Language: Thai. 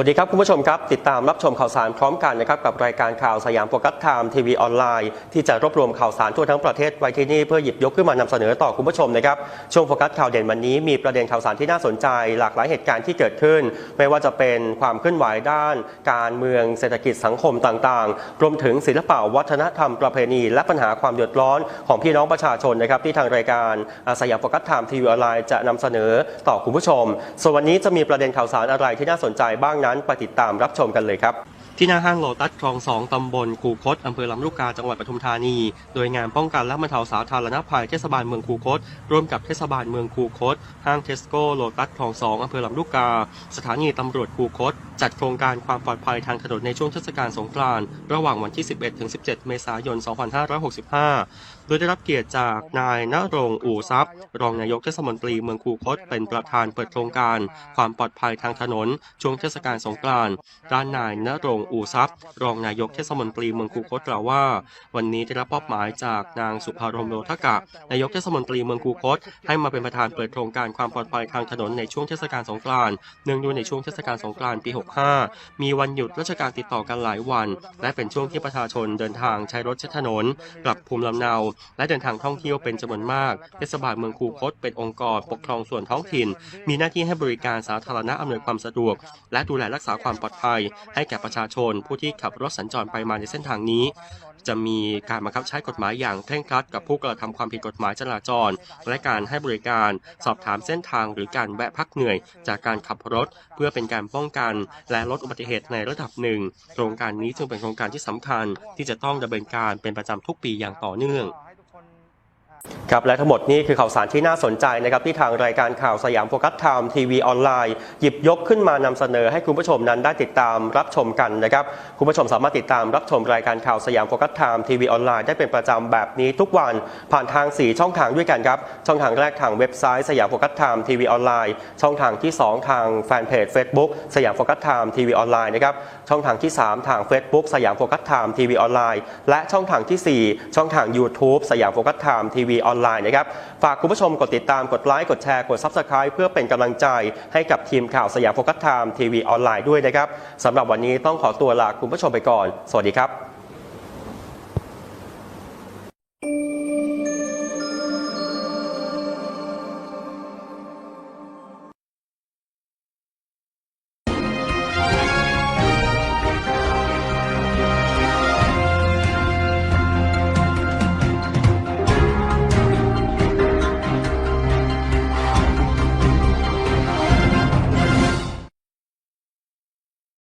วัสดีครับ คุณผู้ชมครับ ติดตามรับชมข่าวสารพร้อมกันนะครับกับรายการข่าวสยามโฟกัสไทม์ทีวีออนไลน์ที่จะรวบรวมข่าวสารทั่วทั้งประเทศไว้ที่นี่เพื่อหยิบยกขึ้นมานำเสนอต่อคุณผู้ชมนะครับช่วงโฟกัสข่าวเด่นวันนี้มีประเด็นข่าวสารที่น่าสนใจ หลากหลายเหตุการณ์ที่เกิดขึ้น ไม่ว่าจะเป็นความเคลื่อนไหวด้าน การเมืองเศรษฐกิจสังคมต่างๆ รวมถึงศิลปะวัฒนธรรมประเพณี และปัญหาความเดือดร้อนของพี่น้องประชาชนนะครับที่ทางรายการสยามโฟกัสไทม์ทีวีออนไลน์จะนำเสนอต่อคุณผู้ชม ส่วนวันนี้จะมีประเด็นข่าวสารอะไรที่น่าสนใจบ้างนั้นไปติดตามรับชมกันเลยครับที่หน้าห้างโลตัสคลองสองตำบลคูคตอำเภอลำลูกกา จังหวัดปทุมธานี โดยงานป้องกันและบรรเทาสาธารณภัยเทศบาลเมืองคูคต ร่วมกับเทศบาลเมืองคูคต ห้างเทสโก้โลตัสคลองสองอำเภอลำลูกกา สถานีตำรวจคูคต จัดโครงการความปลอดภัยทางถนนในช่วงเทศกาลสงกรานต์ระหว่างวันที่ 11 ถึง 17 เมษายน 2565 โดยได้รับเกียรติจากนายณรงค์อู่ทรัพย์ รองนายกเทศมนตรีเมืองคูคตเป็นประธานเปิดโครงการ ความปลอดภัยทางถนน ช่วงเทศกาลสงกรานต์ด้านนายณรงค์อู่ทรัพย์ รองนายกเทศมนตรีเมืองคูคตกล่าวว่า วันนี้ได้รับมอบหมายจากนางสุภารมโลทกะ นายกเทศมนตรีเมืองคูคต ให้มาเป็นประธานเปิดโครงการความปลอดภัยทางถนนในช่วงเทศกาลสงกรานต์เนื่องด้วยในช่วงเทศกาลสงกรานต์ปี65 มีวันหยุดราชการติดต่อกันหลายวัน และเป็นช่วงที่ประชาชนเดินทางใช้รถใช้ถนน กลับภูมิลำเนา และเดินทางท่องเที่ยวเป็นจำนวนมาก เทศบาลเมืองคูคตเป็นองค์กรปกครองส่วนท้องถิ่น มีหน้าที่ให้บริการสาธารณะอำนวยความสะดวก และดูแลรักษาความปลอดภัย ให้แก่ประชาชนผู้ที่ขับรถสัญจรไปมาในเส้นทางนี้จะมีการบังคับใช้กฎหมายอย่างเคร่งครัดกับผู้กระทำความผิดกฎหมายจราจร และการให้บริการสอบถามเส้นทางหรือการแวะพักเหนื่อยจากการขับรถ เพื่อเป็นการป้องกันและลดอุบัติเหตุในระดับหนึ่ง โครงการนี้จึงเป็นโครงการที่สำคัญที่จะต้องดำเนินการเป็นประจำทุกปีอย่างต่อเนื่อง ครับและทั้งหมดนี้คือข่าวสารที่น่าสนใจนะครับที่ทางรายการข่าวสยามโฟกัสไทม์ทีวีออนไลน์หยิบยกขึ้นมานำเสนอให้คุณผู้ชมนั้นได้ติดตามรับชมกันนะครับคุณผู้ชมสามารถติดตามรับชมรายการข่าวสยามโฟกัสไทม์ทีวีออนไลน์ได้เป็นประจำแบบนี้ทุกวันผ่านทาง 4 ช่องทางด้วยกันครับช่องทางแรกทางเว็บไซต์สยามโฟกัสไทม์ทีวีออนไลน์ช่องทางที่ 2 ทางแฟนเพจ Facebook สยามโฟกัสไทม์ทีวีออนไลน์นะครับช่องทางที่ 3 ทาง Facebook สยามโฟกัสไทม์ทีวีออนไลน์และช่องทางทีสี่4 ช่องทาง YouTube สยามโฟกัสไทม์ทีวีออนไลน์นะครับ ฝากคุณผู้ชมกดติดตามกดไลค์กดแชร์กด Subscribe เพื่อเป็นกำลังใจให้กับทีมข่าวสยามโฟกัสไทม์ทีวีออนไลน์ด้วยนะครับสำหรับวันนี้ต้องขอตัวลาคุณผู้ชมไปก่อน สวัสดีครับ